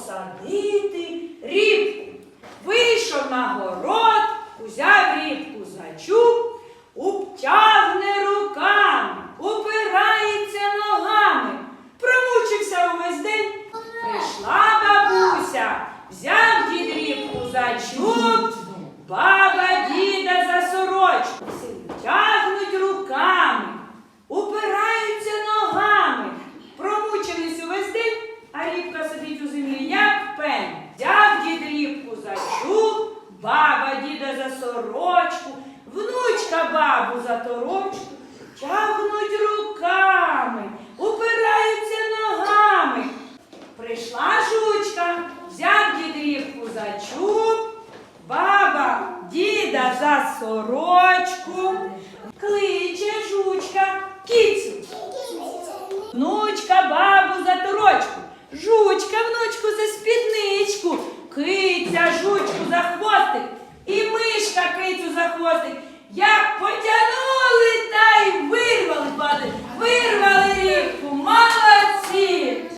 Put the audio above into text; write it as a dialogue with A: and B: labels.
A: посадити рібку. Вийшов на город, узяв рібку за чуб, обтягне руками, упирається ногами, промучився увесь день. Прийшла бабуся, взяв дід рібку за чуб, баба діда за сорочку, тягнуть руками, упираються ногами, промучились увесь день, а рібка сидить у землі, як пень. Взяв дід рібку за чуб, баба діда за сорочку, внучка бабу за торочку, тягнуть руками, упираються ногами. Прийшла жучка, взяв дід рібку за чуб, баба діда за сорочку, кличе жучка кіцю. Внучка бабу за торочку, жучка внучку за спідничку, киця жучку за хвостик і за хвостик. Як